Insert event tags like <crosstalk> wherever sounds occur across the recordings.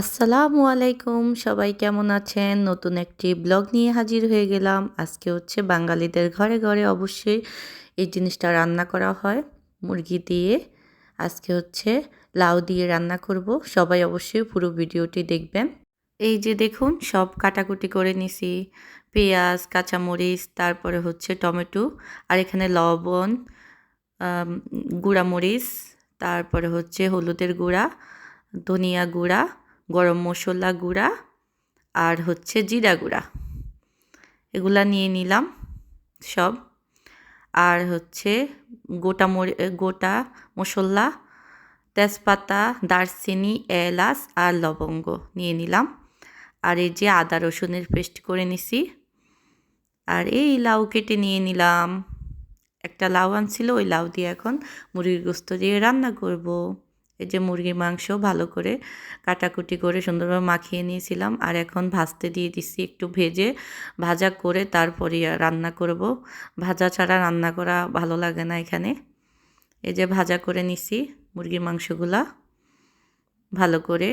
আসসালামু আলাইকুম, সবাই কেমন আছেন? নতুন একটি ব্লগ নিয়ে হাজির হয়ে গেলাম। আজকে হচ্ছে বাঙালিদের ঘরে ঘরে অবশ্যই এই জিনিসটা রান্না করা হয়, মুরগি দিয়ে। আজকে হচ্ছে লাউ দিয়ে রান্না করব, সবাই অবশ্যই পুরো ভিডিওটি দেখবেন। এই যে দেখুন, সব কাটাকুটি করে নিছি। পেঁয়াজ, কাঁচামরিচ, তারপরে হচ্ছে টমেটো, আর এখানে লবণ গুঁড়ামরিচ, তারপরে হচ্ছে হলুদের গুঁড়া, ধনিয়া গুঁড়া গরম মশলা গুঁড়া আর হচ্ছে জিরা গুঁড়া। এগুলা নিয়ে নিলাম সব। আর হচ্ছে গোটা মরি, গোটা মশলা, তেজপাতা, দারচিনি, এলাচ আর লবঙ্গ নিয়ে নিলাম। আর এই যে আদা রসুনের পেস্ট করে নিছি। আর এই লাউ কেটে নিয়ে নিলাম। একটা লাউ আনছিল, ওই লাউ দিয়ে এখন মুরগির গোস্ত দিয়ে রান্না করব। এই যে মুরগির মাংস ভালো করে কাটাকুটি করে সুন্দরভাবে মাখিয়ে নিয়েছিলাম। আর এখন ভাজতে দিয়ে দিচ্ছি একটু ভেজে, ভাজা করে তারপরে রান্না করব। ভাজা ছাড়া রান্না করা ভালো লাগে না এখানে। এই যে ভাজা করে নিছি মুরগির মাংসগুলা। ভালো করে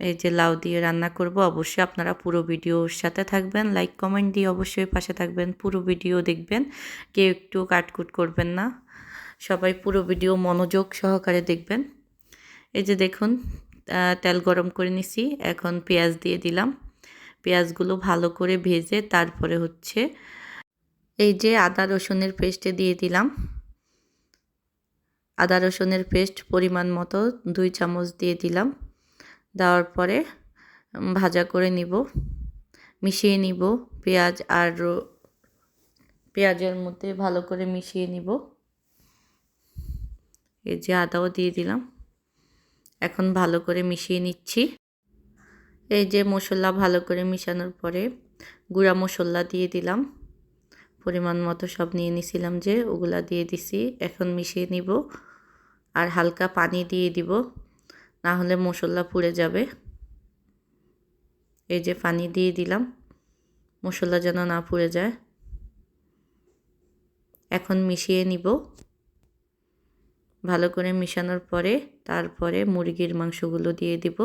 এই যে লাউ দিয়ে রান্না করব। অবশ্যই আপনারা পুরো ভিডিওর সাথে থাকবেন, লাইক কমেন্ট দিয়ে অবশ্যই পাশে থাকবেন, পুরো ভিডিও দেখবেন। কেউ একটু কাটকুট করবেন না। সবাই পুরো ভিডিও মনোযোগ সহকারে দেখবেন। এই যে দেখুন তেল গরম করে নিছি, এখন পেঁয়াজ দিয়ে দিলাম। পেঁয়াজগুলো ভালো করে ভেজে তারপরে হচ্ছে এই যে আদা রসুনের পেস্টে দিয়ে দিলাম। আদা রসুনের পেস্ট পরিমাণ মতো দুই চামচ দিয়ে দিলাম। দেওয়ার পরে ভাজা করে নিব, মিশিয়ে নিব পেঁয়াজ আর পেঁয়াজের মধ্যে ভালো করে মিশিয়ে নিব। এই যে আদাও দিয়ে দিলাম। এখন ভালো করে মিশিয়ে নিচ্ছি। এই যে মশলা ভালো করে মিশানোর পরে গুঁড়া মশলা দিয়ে দিলাম। পরিমাণ মতো সব নিয়ে নিছিলাম যে ওগুলা দিয়ে দিছি। এখন মিশিয়ে নিব আর হালকা পানি দিয়ে দিব, না হলে মশলা পুড়ে যাবে। এই যে পানি দিয়ে দিলাম, মশলা যেন না পুড়ে যায়। এখন মিশিয়ে নিব। ভালো করে মিশানোর পরে তারপরে মুরগির মাংসগুলো দিয়ে দিব।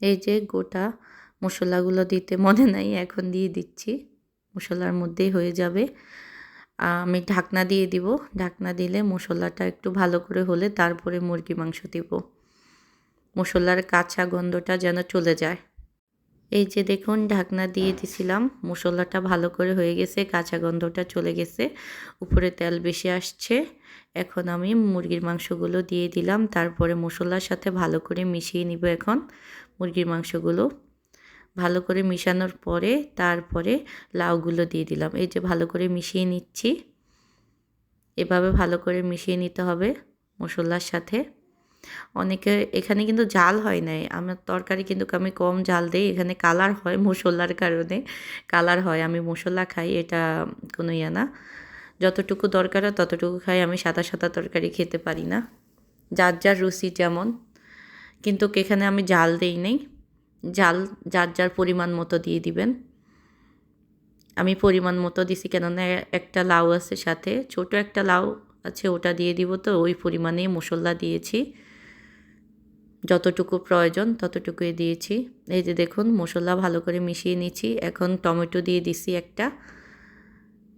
এই যে গোটা মশলাগুলো দিতে মনে নাই, এখন দিয়ে দিচ্ছি। মশলার মধ্যেই হয়ে যাবে। আমি ঢাকনা দিয়ে দিব। ঢাকনা দিলে মশলাটা একটু ভালো করে হলে তারপরে মুরগি মাংস দিব। মশলার কাঁচা গন্ধটা যেন চলে যায়। এই যে দেখুন, ঢাকনা দিয়ে দিছিলাম। মশলাটা ভালো করে হয়ে গেছে, কাঁচা গন্ধটা চলে গেছে। উপরে তেল বেশি আসছে। এখন আমি মুরগির মাংসগুলো দিয়ে দিলাম। তারপরে মশলার সাথে ভালো করে মিশিয়ে নিব এখন মুরগির মাংসগুলো। ভালো করে মিশানোর পরে তারপরে লাউগুলো দিয়ে দিলাম। এই যে ভালো করে মিশিয়ে নিচ্ছি। এভাবে ভালো করে মিশিয়ে নিতে হবে মশলার সাথে। অনেকে, এখানে কিন্তু জাল হয় নাই। আমার তরকারি কিন্তু আমি কম জাল দিই। এখানে কালার হয় মশলার কারণে। কালার হয়, আমি মশলা খাই, এটা কোনো ইয়ে না। যতটুকু দরকার হয় ততটুকু খাই, আমি সাদা সাদা তরকারি খেতে পারি না। যার যার রুচি যেমন। কিন্তু এখানে আমি জাল দেই নেই। জাল যার যার পরিমাণ মতো দিয়ে দিবেন। আমি পরিমাণ মতো দিছি কেননা একটা লাউ আছে সাথে। ছোট একটা লাউ আছে, ওটা দিয়ে দিব তো, ওই পরিমাণেই মশলা দিয়েছি। যতটুকু প্রয়োজন ততটুকুই দিয়েছি। এই যে দেখুন, মশলা ভালো করে মিশিয়ে নিচ্ছি। এখন টমেটো দিয়ে দিছি একটা।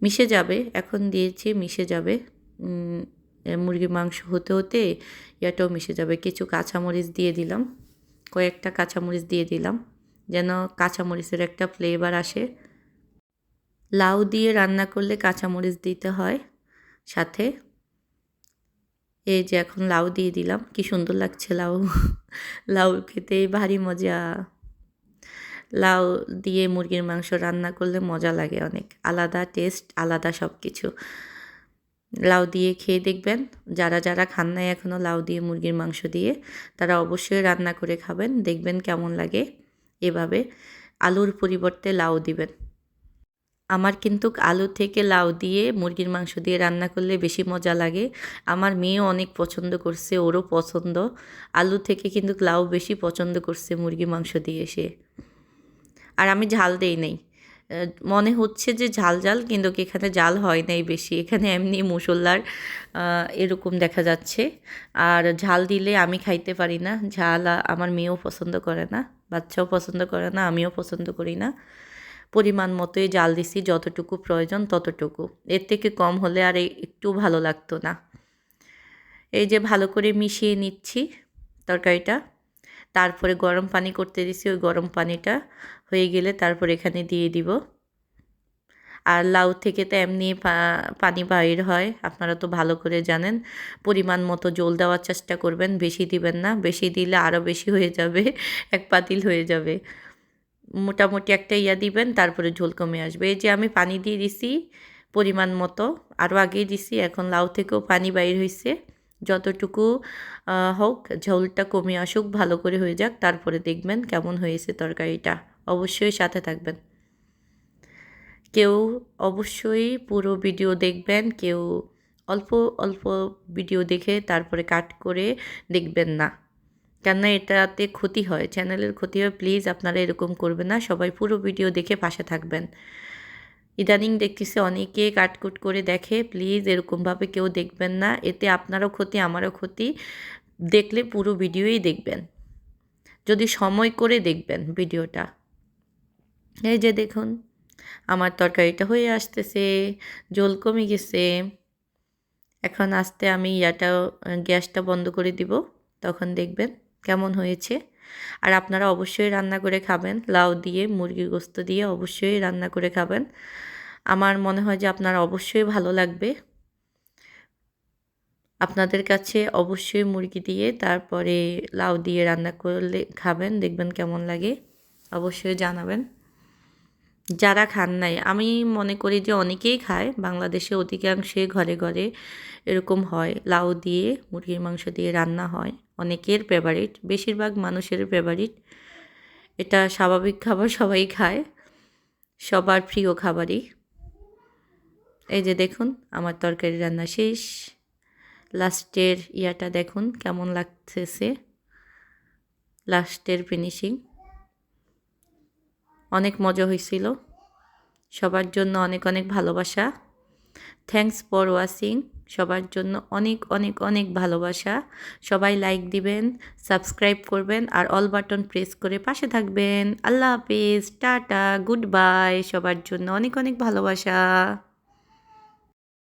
মিশে যাবে, এখন দিয়েছি মিশে যাবে। মুরগির মাংস হতে হতে ইয়াটাও মিশে যাবে। কিছু কাঁচামরিচ দিয়ে দিলাম, কয়েকটা কাঁচামরিচ দিয়ে দিলাম, যেন কাঁচামরিচের একটা ফ্লেভার আসে। লাউ দিয়ে রান্না করলে কাঁচামরিচ দিতে হয় সাথে। এই যে এখন লাউ দিয়ে দিলাম, কি সুন্দর লাগছে লাউ। <laughs> লাউ খেতে ভারী মজা। লাউ দিয়ে মুরগির মাংস রান্না করলে মজা লাগে অনেক। আলাদা টেস্ট আলাদা সব কিছু লাউ দিয়ে খেয়ে দেখবেন। যারা যারা খান নাই এখনও লাউ দিয়ে মুরগির মাংস দিয়ে, তারা অবশ্যই রান্না করে খাবেন। দেখবেন কেমন লাগে। এভাবে আলুর পরিবর্তে লাউ দিবেন। আমার কিন্তু আলু থেকে লাউ দিয়ে মুরগির মাংস দিয়ে রান্না করলে বেশি মজা লাগে। আমার মেয়েও অনেক পছন্দ করছে, ওরও পছন্দ। আলু থেকে কিন্তু লাউ বেশি পছন্দ করছে মুরগি মাংস দিয়ে সে। আর আমি ঝাল দেই নেই। মনে হচ্ছে যে ঝাল ঝাল, কিন্তু এখানে জাল হয় নাই বেশি। এখানে এমনি মুসল্লার এরকম দেখা যাচ্ছে। আর ঝাল দিলে আমি খাইতে পারি না। ঝাল আমার মেয়েও পছন্দ করে না, বাচ্চাও পছন্দ করে না, আমিও পছন্দ করি না। পরিমাণ মতোই জাল দিছি, যতটুকু প্রয়োজন ততটুকু। এর থেকে কম হলে আর একটু ভালো লাগতো না। এই যে ভালো করে মিশিয়ে নিচ্ছি তরকারিটা। তারপরে গরম পানি করতে দিছি, ওই গরম পানিটা হয়ে গেলে তারপর এখানে দিয়ে দিব। আর লাউ থেকে তো এমনি পানি বাইর হয়, আপনারা তো ভালো করে জানেন, পরিমাণ মতো জল দেওয়ার চেষ্টা করবেন, বেশি দিবেন না, বেশি দিলে আরও বেশি হয়ে যাবে, এক পাতিল হয়ে যাবে। মোটামুটি একটা ইয়া দিবেন, তারপরে ঝোল কমে আসবে। এই যে আমি পানি দিয়ে দিছি পরিমাণ মতো আরও আগেই দিছি, এখন লাউ থেকেও পানি বাইর হয়েছে যতটুকু হোক, ঝোলটা কমে আসুক, ভালো করে হয়ে যাক, তারপরে দেখবেন কেমন হয়েছে তরকারিটা। অবশ্যই সাথে থাকবেন। কেউ অবশ্যই পুরো ভিডিও দেখবেন, কেউ অল্প অল্প ভিডিও দেখে তারপরে কাট করে দেখবেন না। কেননা এটাতে ক্ষতি হয়, চ্যানেলের ক্ষতি হয়, প্লিজ আপনারা এরকম করবেন না, সবাই পুরো ভিডিও দেখে পাশে থাকবেন। ইদানিং দেখতেছি অনেকে কাটকুট করে দেখে। প্লিজ এরকমভাবে কেউ দেখবেন না। এতে আপনারও ক্ষতি, আমারও ক্ষতি। দেখলে পুরো ভিডিওই দেখবেন। যদি সময় করে দেখবেন ভিডিওটা। এই যে দেখুন, আমার তরকারিটা হয়ে আসতেছে জল কমে গেছে। এখন আস্তে আমি ইয়াটা, গ্যাসটা বন্ধ করে দিব, তখন দেখবেন। কেমন হয়েছে? আর আপনারা অবশ্যই রান্না করে খাবেন। লাউ দিয়ে মুরগির গোস্ত দিয়ে অবশ্যই রান্না করে খাবেন। আমার মনে হয় যে আপনার অবশ্যই ভালো লাগবে। আপনাদের কাছে অবশ্যই মুরগি দিয়ে, তারপরে লাউ দিয়ে রান্না করলে খাবেন, দেখবেন কেমন লাগে। অবশ্যই জানাবেন। যারা খান নাই, আমি মনে করি যে অনেকেই খায়। বাংলাদেশে অধিকাংশে ঘরে ঘরে এরকম হয়। লাউ দিয়ে, মুরগির মাংস দিয়ে রান্না হয়। অনেকের ফেভারিট বেশিরভাগ মানুষের ফেভারিট এটা স্বাভাবিক খাবার সবাই খায়, সবার প্রিয় খাবারই। এই যে দেখুন, আমার তরকারি রান্না শেষ। লাস্টের ইয়াটা দেখুন, কেমন লাগতেছে। লাস্টের ফিনিশিং অনেক মজা হয়েছিল। সবার জন্য অনেক অনেক ভালোবাসা। থ্যাংকস ফর ওয়াচিং সবার জন্য অনেক অনেক অনেক ভালোবাসা। সবাই লাইক দিবেন সাবস্ক্রাইব করবেন আর অল বাটন প্রেস করে পাশে থাকবেন। আল্লাহ হাফিজ, টাটা গুড বাই সবার জন্য অনেক অনেক ভালোবাসা।